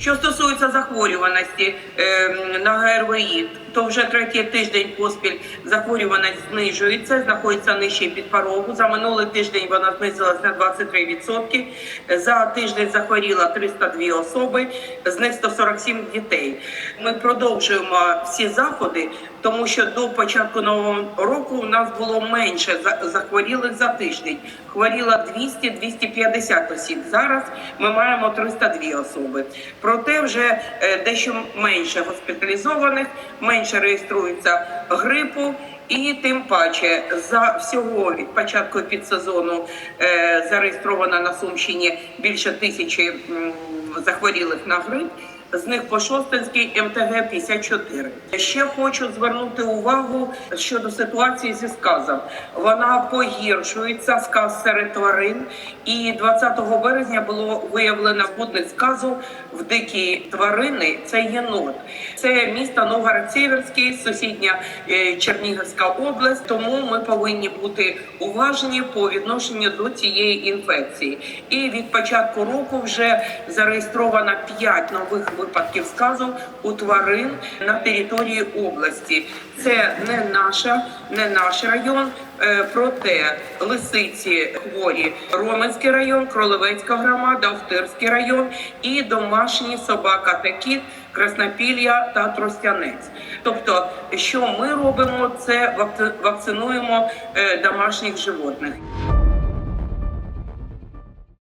Що стосується захворюваності е, на ГРВІ, то вже третій тиждень поспіль захворюваність знижується, знаходиться нижче під порогу. За минулий тиждень вона знизилась на 23%. За тиждень захворіло 302 особи, з них 147 дітей. Ми продовжуємо всі заходи, тому що до початку нового року у нас було менше за- захворілих за тиждень. Хворіло 200-250 осіб. Зараз ми маємо 302 особи. Проте вже е, дещо менше госпіталізованих, менше реєструється грипу. І тим паче за всього від початку підсезону е, зареєстровано на Сумщині більше тисячі захворілих на грип. З них по Шостинській МТГ 54. Ще хочу звернути увагу щодо ситуації зі сказом. Вона погіршується сказ серед тварин. І 20 березня було виявлено будник сказу в дикі тварини. Це єнот. Це місто Новгород-Сіверський, сусідня е, Чернігівська область. Тому ми повинні бути уважні по відношенню до цієї інфекції. І від початку року вже зареєстровано 5 нових випадків сказу у тварин на території області. Це не наша, не наш район. е, Проте лисиці хворі Роменський район, Кролевецька громада, Охтирський район і домашні собака та кіт, Краснопілля та Тростянець. Тобто, що ми робимо, це вакци- вакцинуємо е, домашніх животних.